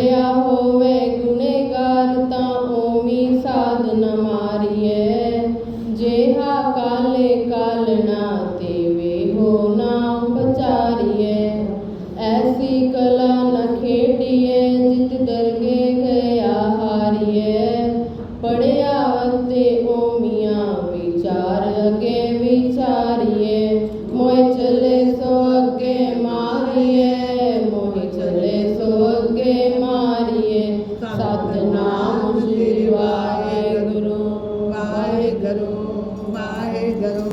ਚੜਿਆ ਹੋਵੇ ਗੁਨੇਗਾਰ ਤਾਂ ਓਮੀ ਸਾਧ ਨ ਮਾਰੀਐ। ਜੇਹਾ ਕਾਲੇ ਕਾਲਣਾ ਤੇ ਵੇਹੋ ਨਾ ਉਪਚਾਰੀਐ ਐਸੀ ਕਲਾ ਨ ਖੇਡੀਐ, ਜਿਤ ਦਰਗੇ ਗਿਆ ਹਾਰੀਐ ਪੜਿਆ ਅਤੇ ਓਮੀਆਂ ਵਿਚਾਰ ਅਗੇ ਵਿਚਾਰੀਏ ਮੋਏ ਚਲੇ ਸੋ ਅੱਗੇ ਮਾਰੀਏ ਸਤਨਾਮ ਸ੍ਰੀ ਵਾਹਿਗੁਰੂ ਵਾਹਿਗੁਰੂ ਵਾਹਿਗੁਰੂ।